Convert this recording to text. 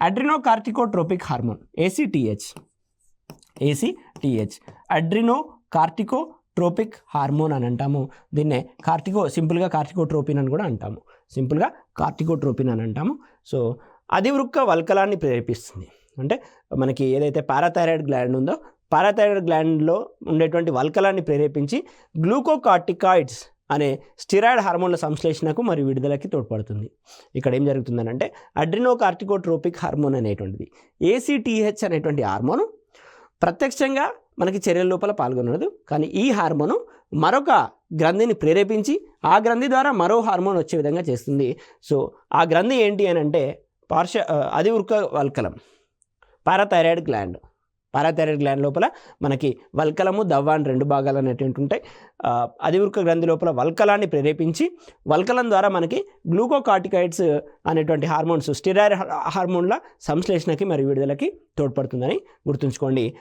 Adrenocorticotropic hormone A C T H A C T H adrenocorticotropic hormone అని అంటాము. దీన్నే cortico సింపుల్గా corticotropin అని కూడా అంటాము. సింపుల్గా కార్టికోట్రోపిన్ అని అంటాము. సో అధివృక్క వల్కలాన్ని ప్రేరేపిస్తుంది. అంటే మనకి ఏదైతే పారాథైరాయిడ్ గ్లాండ్ ఉందో పారాథైరాయిడ్ గ్లాండ్లో ఉండేటువంటి వల్కలాన్ని ప్రేరేపించి గ్లూకోకార్టికాయిడ్స్ అనే స్టిరాయిడ్ హార్మోన్ల సంశ్లేషణకు మరియు విడుదలకి తోడ్పడుతుంది. ఇక్కడ ఏం జరుగుతుందనంటే అడ్రినోకార్టికోట్రోపిక్ హార్మోన్ అనేటువంటిది ఏసీటీహెచ్ అనేటువంటి హార్మోను ప్రత్యక్షంగా మనకి చర్యల లోపల పాల్గొనదు. కానీ ఈ హార్మోను మరొక గ్రంథిని ప్రేరేపించి ఆ గ్రంథి ద్వారా మరో హార్మోన్ వచ్చే విధంగా చేస్తుంది. సో ఆ గ్రంథి ఏంటి అని అంటే పార్ష అధివృక్క వల్కలం పారాథైరాయిడ్ గ్లాండ్. పారాథైరాయిడ్ గ్లాండ్ లోపల మనకి వల్కలము దవ్వ అని రెండు భాగాలు అనేటువంటి ఉంటాయి. ఆ, అధివృక్క గ్రంథి లోపల వల్కలాన్ని ప్రేరేపించి వల్కలం ద్వారా మనకి గ్లూకోకార్టికాయిడ్స్ అనేటువంటి హార్మోన్స్ స్టిరాయిడ్ హార్మోన్ల సంశ్లేషణకి మరియు విడుదలకి తోడ్పడుతుందని గుర్తుంచుకోండి.